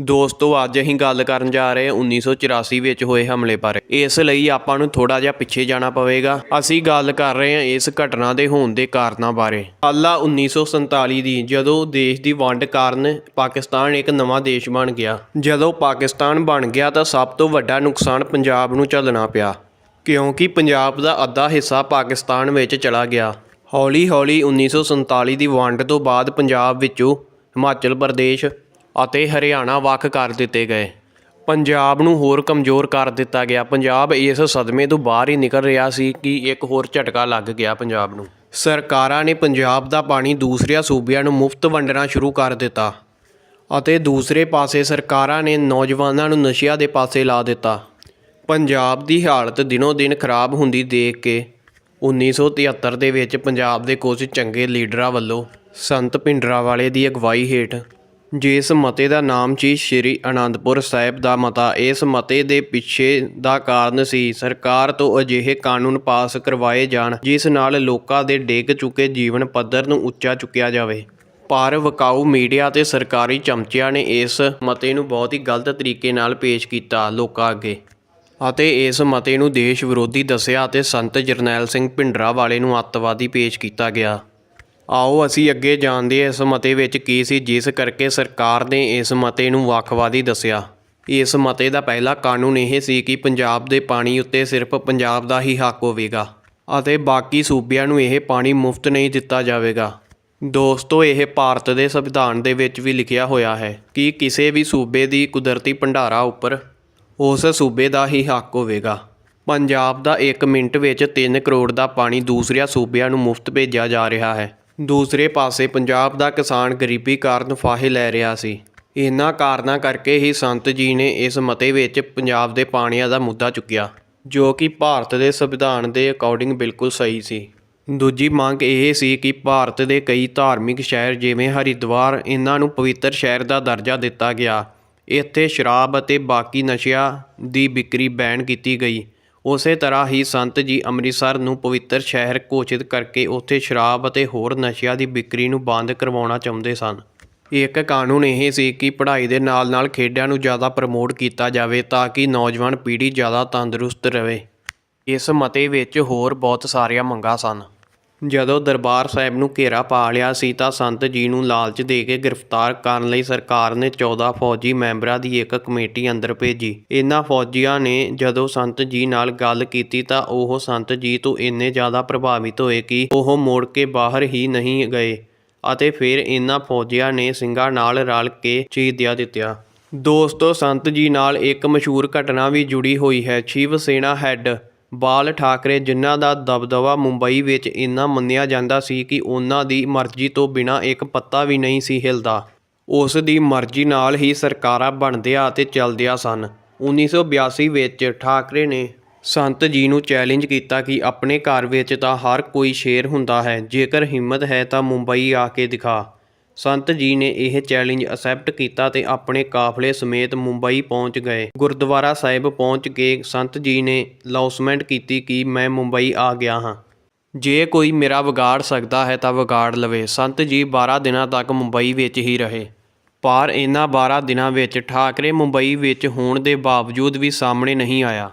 ਦੋਸਤੋ, ਅੱਜ ਅਸੀਂ ਗੱਲ ਕਰਨ ਜਾ ਰਹੇ ਹਾਂ 1984 ਵਿੱਚ ਹੋਏ ਹਮਲੇ ਬਾਰੇ। ਇਸ ਲਈ ਆਪਾਂ ਨੂੰ ਥੋੜਾ ਜਿਹਾ ਪਿੱਛੇ ਜਾਣਾ ਪਵੇਗਾ। ਅਸੀਂ ਗੱਲ ਕਰ ਰਹੇ ਹਾਂ ਇਸ ਘਟਨਾ ਦੇ ਹੋਣ ਦੇ ਕਾਰਨਾਂ ਬਾਰੇ। ਸਾਲਾ 1947 ਦੀ ਜਦੋਂ ਦੇਸ਼ ਦੀ ਵੰਡ ਕਾਰਨ ਪਾਕਿਸਤਾਨ ਇੱਕ ਨਵਾਂ ਦੇਸ਼ ਬਣ ਗਿਆ। ਜਦੋਂ ਪਾਕਿਸਤਾਨ ਬਣ ਗਿਆ ਤਾਂ ਸਭ ਤੋਂ ਵੱਡਾ ਨੁਕਸਾਨ ਪੰਜਾਬ ਨੂੰ ਝੱਲਣਾ ਪਿਆ। ਕਿਉਂਕਿ ਪੰਜਾਬ ਦਾ ਅੱਧਾ ਹਿੱਸਾ ਪਾਕਿਸਤਾਨ ਵਿੱਚ ਚਲਾ ਗਿਆ। ਹੌਲੀ-ਹੌਲੀ 1947 ਦੀ ਵੰਡ ਤੋਂ ਬਾਅਦ ਪੰਜਾਬ ਵਿੱਚੋਂ ਹਿਮਾਚਲ ਪ੍ਰਦੇਸ਼ ਅਤੇ ਹਰਿਆਣਾ ਵੱਖ ਕਰ ਦਿੱਤੇ ਗਏ। ਪੰਜਾਬ ਨੂੰ ਹੋਰ ਕਮਜ਼ੋਰ ਕਰ ਦਿੱਤਾ ਗਿਆ। ਪੰਜਾਬ ਇਸ ਸਦਮੇ ਤੋਂ ਬਾਹਰ ਹੀ ਨਿਕਲ ਰਿਹਾ ਸੀ ਕਿ ਇੱਕ ਹੋਰ ਝਟਕਾ ਲੱਗ ਗਿਆ ਪੰਜਾਬ ਨੂੰ। ਸਰਕਾਰਾਂ ਨੇ ਪੰਜਾਬ ਦਾ ਪਾਣੀ ਦੂਸਰਿਆਂ ਸੂਬਿਆਂ ਨੂੰ ਮੁਫਤ ਵੰਡਣਾ ਸ਼ੁਰੂ ਕਰ ਦਿੱਤਾ ਅਤੇ ਦੂਸਰੇ ਪਾਸੇ ਸਰਕਾਰਾਂ ਨੇ ਨੌਜਵਾਨਾਂ ਨੂੰ ਨਸ਼ਿਆਂ ਦੇ ਪਾਸੇ ਲਾ ਦਿੱਤਾ। ਪੰਜਾਬ ਦੀ ਹਾਲਤ ਦਿਨੋ ਦਿਨ ਖਰਾਬ ਹੁੰਦੀ ਦੇਖ ਕੇ 1973 ਦੇ ਵਿੱਚ ਪੰਜਾਬ ਦੇ ਕੁਝ ਚੰਗੇ ਲੀਡਰਾਂ ਵੱਲੋਂ ਸੰਤ ਭਿੰਡਰਾਵਾਲੇ ਦੀ ਅਗਵਾਈ ਹੇਠ ਜਿਸ ਮਤੇ ਦਾ ਨਾਮ ਸੀ ਸ਼੍ਰੀ ਅਨੰਦਪੁਰ ਸਾਹਿਬ ਦਾ ਮਤਾ, ਇਸ ਮਤੇ ਦੇ ਪਿੱਛੇ ਦਾ ਕਾਰਨ ਸੀ, ਸਰਕਾਰ ਤੋਂ ਅਜਿਹੇ ਕਾਨੂੰਨ ਪਾਸ ਕਰਵਾਏ ਜਾਣ, ਜਿਸ ਨਾਲ ਲੋਕਾਂ ਦੇ ਡਿੱਗ ਚੁੱਕੇ ਜੀਵਨ ਪੱਧਰ ਨੂੰ ਉੱਚਾ ਚੁੱਕਿਆ ਜਾਵੇ। ਪਰ ਵਕਾਊ ਮੀਡੀਆ ਤੇ ਸਰਕਾਰੀ ਚਮਚਿਆਂ ਨੇ ਇਸ ਮਤੇ ਨੂੰ ਬਹੁਤ ਹੀ ਗਲਤ ਤਰੀਕੇ ਨਾਲ ਪੇਸ਼ ਕੀਤਾ ਲੋਕਾਂ ਅੱਗੇ। ਅਤੇ ਇਸ ਮਤੇ ਨੂੰ ਦੇਸ਼ ਵਿਰੋਧੀ ਦੱਸਿਆ ਅਤੇ ਸੰਤ ਜਰਨੈਲ ਸਿੰਘ ਭਿੰਡਰਾ ਵਾਲੇ ਨੂੰ ਅੱਤਵਾਦੀ ਪੇਸ਼ ਕੀਤਾ ਗਿਆ। ਆਓ ਅਸੀਂ ਅੱਗੇ ਜਾਣਦੇ ਹਾਂ ਇਸ ਮਤੇ ਵਿੱਚ ਕੀ ਸੀ, ਜਿਸ ਕਰਕੇ ਸਰਕਾਰ ਨੇ ਇਸ ਮਤੇ ਨੂੰ ਵੱਖਵਾਦੀ ਦੱਸਿਆ। ਇਸ ਮਤੇ ਦਾ ਪਹਿਲਾ ਕਾਨੂੰਨ ਇਹ ਸੀ ਕਿ ਪੰਜਾਬ ਦੇ ਪਾਣੀ ਉੱਤੇ ਸਿਰਫ ਪੰਜਾਬ ਦਾ ਹੀ ਹੱਕ ਹੋਵੇਗਾ ਅਤੇ ਬਾਕੀ ਸੂਬਿਆਂ ਨੂੰ ਇਹ ਪਾਣੀ ਮੁਫਤ ਨਹੀਂ ਦਿੱਤਾ ਜਾਵੇਗਾ। ਦੋਸਤੋ, ਇਹ ਭਾਰਤ ਦੇ ਸੰਵਿਧਾਨ ਦੇ ਵਿੱਚ ਵੀ ਲਿਖਿਆ ਹੋਇਆ ਹੈ ਕਿ ਕਿਸੇ ਵੀ ਸੂਬੇ ਦੀ ਕੁਦਰਤੀ ਭੰਡਾਰਾ ਉੱਪਰ ਉਸ ਸੂਬੇ ਦਾ ਹੀ ਹੱਕ ਹੋਵੇਗਾ। ਪੰਜਾਬ ਦਾ 1 ਮਿੰਟ ਵਿੱਚ 3 ਕਰੋੜ ਦਾ ਪਾਣੀ ਦੂਸਰਿਆਂ ਸੂਬਿਆਂ ਨੂੰ ਮੁਫਤ ਭੇਜਿਆ ਜਾ ਰਿਹਾ ਹੈ। ਦੂਸਰੇ ਪਾਸੇ ਪੰਜਾਬ ਦਾ ਕਿਸਾਨ ਗਰੀਬੀ ਕਾਰਨ ਫਾਹੇ ਲੈ ਰਿਹਾ ਸੀ। ਇਹਨਾਂ ਕਾਰਨਾਂ ਕਰਕੇ ਹੀ ਸੰਤ ਜੀ ਨੇ ਇਸ ਮਤੇ ਵਿੱਚ ਪੰਜਾਬ ਦੇ ਪਾਣੀਆਂ ਦਾ ਮੁੱਦਾ ਚੁੱਕਿਆ, ਜੋ ਕਿ ਭਾਰਤ ਦੇ ਸੰਵਿਧਾਨ ਦੇ ਅਕੋਰਡਿੰਗ ਬਿਲਕੁਲ ਸਹੀ ਸੀ। ਦੂਜੀ ਮੰਗ ਇਹ ਸੀ ਕਿ ਭਾਰਤ ਦੇ ਕਈ ਧਾਰਮਿਕ ਸ਼ਹਿਰ ਜਿਵੇਂ ਹਰਿਦੁਆਰ ਇਹਨਾਂ ਨੂੰ ਪਵਿੱਤਰ ਸ਼ਹਿਰ ਦਾ ਦਰਜਾ ਦਿੱਤਾ ਗਿਆ। ਇੱਥੇ ਸ਼ਰਾਬ ਅਤੇ ਬਾਕੀ ਨਸ਼ਿਆਂ ਦੀ ਵਿਕਰੀ ਬੈਨ ਕੀਤੀ ਗਈ। ਉਸੇ ਤਰ੍ਹਾਂ ਹੀ ਸੰਤ ਜੀ ਅੰਮ੍ਰਿਤਸਰ ਨੂੰ ਪਵਿੱਤਰ ਸ਼ਹਿਰ ਘੋਸ਼ਿਤ ਕਰਕੇ ਉੱਥੇ ਸ਼ਰਾਬ ਅਤੇ ਹੋਰ ਨਸ਼ਿਆਂ ਦੀ ਵਿਕਰੀ ਨੂੰ ਬੰਦ ਕਰਵਾਉਣਾ ਚਾਹੁੰਦੇ ਸਨ। ਇੱਕ ਕਾਨੂੰਨ ਇਹ ਸੀ ਕਿ ਪੜ੍ਹਾਈ ਦੇ ਨਾਲ-ਨਾਲ ਖੇਡਾਂ ਨੂੰ ਜ਼ਿਆਦਾ ਪ੍ਰਮੋਟ ਕੀਤਾ ਜਾਵੇ ਤਾਂ ਕਿ ਨੌਜਵਾਨ ਪੀੜ੍ਹੀ ਜ਼ਿਆਦਾ ਤੰਦਰੁਸਤ ਰਹੇ। ਇਸ ਮਤੇ ਵਿੱਚ ਹੋਰ ਬਹੁਤ ਸਾਰੀਆਂ ਮੰਗਾਂ ਸਨ। ਜਦੋਂ ਦਰਬਾਰ ਸਾਹਿਬ ਨੂੰ ਘੇਰਾ ਪਾ ਲਿਆ ਸੀ ਤਾਂ ਸੰਤ ਜੀ ਨੂੰ ਲਾਲਚ ਦੇ ਕੇ ਗ੍ਰਿਫਤਾਰ ਕਰਨ ਲਈ ਸਰਕਾਰ ਨੇ 14 ਫੌਜੀ ਮੈਂਬਰਾਂ ਦੀ ਇੱਕ ਕਮੇਟੀ ਅੰਦਰ ਭੇਜੀ। ਇਹਨਾਂ ਫੌਜੀਆਂ ਨੇ ਜਦੋਂ ਸੰਤ ਜੀ ਨਾਲ ਗੱਲ ਕੀਤੀ ਤਾਂ ਉਹ ਸੰਤ ਜੀ ਤੋਂ ਇੰਨੇ ਜ਼ਿਆਦਾ ਪ੍ਰਭਾਵਿਤ ਹੋਏ ਕਿ ਉਹ ਮੋੜ ਕੇ ਬਾਹਰ ਹੀ ਨਹੀਂ ਗਏ ਅਤੇ ਫਿਰ ਇਹਨਾਂ ਫੌਜੀਆਂ ਨੇ ਸਿੰਘਾਂ ਨਾਲ ਰਲ ਕੇ ਸ਼ਹੀਦੀਆਂ ਦਿੱਤੀਆਂ। ਦੋਸਤੋ, ਸੰਤ ਜੀ ਨਾਲ ਇੱਕ ਮਸ਼ਹੂਰ ਘਟਨਾ ਵੀ ਜੁੜੀ ਹੋਈ ਹੈ ਸ਼ਿਵ ਸੈਨਾ ਹੈੱਡ। ਬਾਲ ਠਾਕਰੇ ਜਿਨ੍ਹਾਂ ਦਾ ਦਬਦਬਾ ਮੁੰਬਈ ਵਿੱਚ ਇੰਨਾ ਮੰਨਿਆ ਜਾਂਦਾ ਸੀ ਕਿ ਉਹਨਾਂ ਦੀ ਮਰਜ਼ੀ ਤੋਂ ਬਿਨਾਂ ਇੱਕ ਪੱਤਾ ਵੀ ਨਹੀਂ ਸੀ ਹਿਲਦਾ। ਉਸ ਦੀ ਮਰਜ਼ੀ ਨਾਲ ਹੀ ਸਰਕਾਰਾਂ ਬਣਦਿਆਂ ਅਤੇ ਚੱਲਦਿਆਂ ਸਨ। 1982 ਵਿੱਚ ਠਾਕਰੇ ਨੇ ਸੰਤ ਜੀ ਨੂੰ ਚੈਲੰਜ ਕੀਤਾ ਕਿ ਆਪਣੇ ਘਰ ਵਿੱਚ ਤਾਂ ਹਰ ਕੋਈ ਸ਼ੇਰ ਹੁੰਦਾ ਹੈ, ਜੇਕਰ ਹਿੰਮਤ ਹੈ ਤਾਂ ਮੁੰਬਈ ਆ ਕੇ ਦਿਖਾ। ਸੰਤ ਜੀ ਨੇ ਇਹ ਚੈਲੰਜ ਅਸੈਪਟ ਕੀਤਾ ਤੇ ਆਪਣੇ ਕਾਫਲੇ ਸਮੇਤ ਮੁੰਬਈ ਪਹੁੰਚ ਗਏ। ਗੁਰਦੁਆਰਾ ਸਾਹਿਬ ਪਹੁੰਚ ਕੇ ਸੰਤ ਜੀ ਨੇ ਅਨਾਉਂਸਮੈਂਟ ਕੀਤੀ ਕਿ ਮੈਂ ਮੁੰਬਈ ਆ ਗਿਆ ਹਾਂ। ਜੇ ਕੋਈ ਮੇਰਾ ਵਿਗਾੜ ਸਕਦਾ ਹੈ ਤਾਂ ਵਿਗਾੜ ਲਵੇ। ਸੰਤ ਜੀ 12 ਦਿਨਾਂ ਤੱਕ ਮੁੰਬਈ ਵਿੱਚ ਹੀ ਰਹੇ। ਪਰ ਇਹਨਾਂ 12 ਦਿਨਾਂ ਵਿੱਚ ਠਾਕਰੇ ਮੁੰਬਈ ਵਿੱਚ ਹੋਣ ਦੇ ਬਾਵਜੂਦ ਵੀ ਸਾਹਮਣੇ ਨਹੀਂ ਆਇਆ।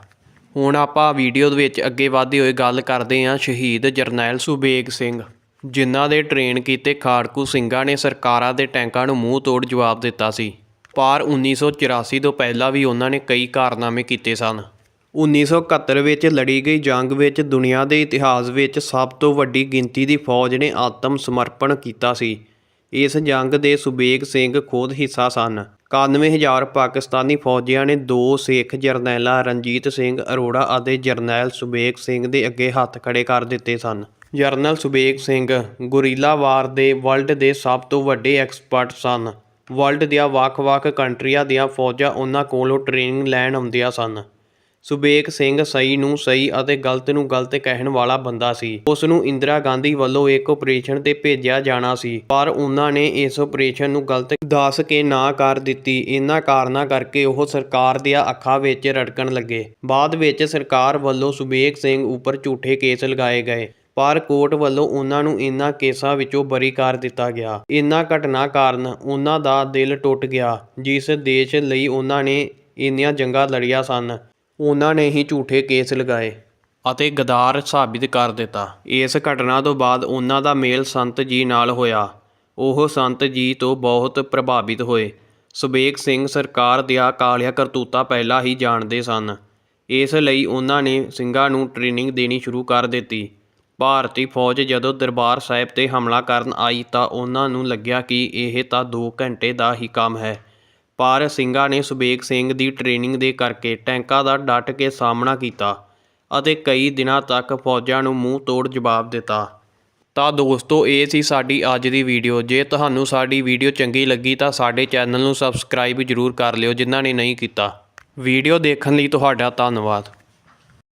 ਹੁਣ ਆਪਾਂ ਵੀਡੀਓ ਦੇ ਵਿੱਚ ਅੱਗੇ ਵਧਦੇ ਹੋਏ ਗੱਲ ਕਰਦੇ ਹਾਂ ਸ਼ਹੀਦ ਜਰਨੈਲ ਸੁਬੇਗ ਸਿੰਘ। ਜਿਨ੍ਹਾਂ ਦੇ ਟ੍ਰੇਨ ਕੀਤੇ ਖਾੜਕੂ ਸਿੰਘਾਂ ਨੇ ਸਰਕਾਰਾਂ ਦੇ ਟੈਂਕਾਂ ਨੂੰ ਮੂੰਹ ਤੋੜ ਜਵਾਬ ਦਿੱਤਾ ਸੀ। ਪਰ 1984 ਤੋਂ ਪਹਿਲਾਂ ਵੀ ਉਹਨਾਂ ਨੇ ਕਈ ਕਾਰਨਾਮੇ ਕੀਤੇ ਸਨ। 1971 ਵਿੱਚ ਲੜੀ ਗਈ ਜੰਗ ਵਿੱਚ ਦੁਨੀਆ ਦੇ ਇਤਿਹਾਸ ਵਿੱਚ ਸਭ ਤੋਂ ਵੱਡੀ ਗਿਣਤੀ ਦੀ ਫੌਜ ਨੇ ਆਤਮ ਸਮਰਪਣ ਕੀਤਾ ਸੀ। ਇਸ ਜੰਗ ਦੇ ਸੁਬੇਗ ਸਿੰਘ ਖੁਦ ਹਿੱਸਾ ਸਨ। 91000 ਪਾਕਿਸਤਾਨੀ ਫੌਜੀਆਂ ਨੇ ਦੋ ਸਿੱਖ ਜਰਨੈਲਾਂ ਰਣਜੀਤ ਸਿੰਘ ਅਰੋੜਾ ਅਤੇ ਜਰਨੈਲ ਸੁਬੇਗ ਸਿੰਘ ਦੇ ਅੱਗੇ ਹੱਥ ਖੜੇ ਕਰ ਦਿੱਤੇ ਸਨ। General Subeg Singh, guerrilla war ਦੇ ਵਰਲਡ ਦੇ ਸਭ ਤੋਂ ਵੱਡੇ ਐਕਸਪਰਟ ਸਨ। ਵਰਲਡ ਦੀਆਂ ਵੱਖ-ਵੱਖ ਕੰਟਰੀਆਂ ਦੀਆਂ ਫੌਜਾਂ ਉਹਨਾਂ ਕੋਲੋਂ ਟ੍ਰੇਨਿੰਗ ਲੈਣ ਆਉਂਦੀਆਂ ਸਨ। ਸੁਬੇਗ ਸਿੰਘ ਸਹੀ ਨੂੰ ਸਹੀ ਅਤੇ ਗਲਤ ਨੂੰ ਗਲਤ ਕਹਿਣ ਵਾਲਾ ਬੰਦਾ ਸੀ। ਉਸ ਨੂੰ ਇੰਦਰਾ ਗਾਂਧੀ ਵੱਲੋਂ ਇੱਕ ਆਪਰੇਸ਼ਨ ਤੇ ਭੇਜਿਆ ਜਾਣਾ ਸੀ, ਪਰ ਉਹਨਾਂ ਨੇ ਇਸ ਆਪਰੇਸ਼ਨ ਨੂੰ ਗਲਤ ਦੱਸ ਕੇ ਨਾ ਕਰ ਦਿੱਤੀ। ਇਹਨਾਂ ਕਾਰਨਾਂ ਕਰਕੇ ਉਹ ਸਰਕਾਰ ਦੀਆਂ ਅੱਖਾਂ ਵਿੱਚ ਰੜਕਣ ਲੱਗੇ। ਬਾਅਦ ਵਿੱਚ ਸਰਕਾਰ ਵੱਲੋਂ ਸੁਬੇਗ ਸਿੰਘ ਉੱਪਰ ਝੂਠੇ ਕੇਸ ਲਗਾਏ ਗਏ। ਪਰ ਕੋਰਟ ਵੱਲੋਂ ਉਹਨਾਂ ਨੂੰ ਇਨ੍ਹਾਂ ਕੇਸਾਂ ਵਿੱਚੋਂ ਬਰੀ ਕਰ ਦਿੱਤਾ ਗਿਆ। ਇਨ੍ਹਾਂ ਘਟਨਾ ਕਾਰਨ ਉਹਨਾਂ ਦਾ ਦਿਲ ਟੁੱਟ ਗਿਆ, ਜਿਸ ਦੇਸ਼ ਲਈ ਉਹਨਾਂ ਨੇ ਇੰਨੀਆਂ ਜੰਗਾਂ ਲੜੀਆਂ ਸਨ। ਉਹਨਾਂ ਨੇ ਹੀ ਝੂਠੇ ਕੇਸ ਲਗਾਏ ਅਤੇ ਗਦਾਰ ਸਾਬਿਤ ਕਰ ਦਿੱਤਾ। ਇਸ ਘਟਨਾ ਤੋਂ ਬਾਅਦ ਉਹਨਾਂ ਦਾ ਮੇਲ ਸੰਤ ਜੀ ਨਾਲ ਹੋਇਆ। ਉਹ ਸੰਤ ਜੀ ਤੋਂ ਬਹੁਤ ਪ੍ਰਭਾਵਿਤ ਹੋਏ। ਸੁਬੇਗ ਸਿੰਘ ਸਰਕਾਰ ਦੀਆਂ ਕਾਲੀਆਂ ਕਰਤੂਤਾਂ ਪਹਿਲਾਂ ਹੀ ਜਾਣਦੇ ਸਨ। ਇਸ ਲਈ ਉਹਨਾਂ ਨੇ ਸਿੰਘਾਂ ਨੂੰ ਟ੍ਰੇਨਿੰਗ ਦੇਣੀ ਸ਼ੁਰੂ ਕਰ ਦਿੱਤੀ। ਭਾਰਤੀ ਫੌਜ ਜਦੋਂ ਦਰਬਾਰ ਸਾਹਿਬ ਤੇ ਹਮਲਾ ਕਰਨ ਆਈ ਤਾਂ ਉਹਨਾਂ ਨੂੰ ਲੱਗਿਆ ਕਿ ਇਹ ਤਾਂ ਦੋ ਘੰਟੇ ਦਾ ਹੀ ਕੰਮ ਹੈ। ਪਰ ਸਿੰਘਾਂ ਨੇ ਸੁਬੇਗ ਸਿੰਘ ਦੀ ਟ੍ਰੇਨਿੰਗ ਦੇ ਕਰਕੇ ਟੈਂਕਾਂ ਦਾ ਡਟ ਕੇ ਸਾਹਮਣਾ ਕੀਤਾ ਅਤੇ ਕਈ ਦਿਨਾਂ ਤੱਕ ਫੌਜਾਂ ਨੂੰ ਮੂੰਹ ਤੋੜ ਜਵਾਬ ਦਿੱਤਾ। ਤਾਂ ਦੋਸਤੋ, ਇਹ ਸੀ ਸਾਡੀ ਅੱਜ ਦੀ ਵੀਡੀਓ। ਜੇ ਤੁਹਾਨੂੰ ਸਾਡੀ ਵੀਡੀਓ ਚੰਗੀ ਲੱਗੀ ਤਾਂ ਸਾਡੇ ਚੈਨਲ ਨੂੰ ਸਬਸਕ੍ਰਾਈਬ ਜ਼ਰੂਰ ਕਰ ਲਿਓ ਜਿਨ੍ਹਾਂ ਨੇ ਨਹੀਂ ਕੀਤਾ। ਵੀਡੀਓ ਦੇਖਣ ਲਈ ਤੁਹਾਡਾ ਧੰਨਵਾਦ।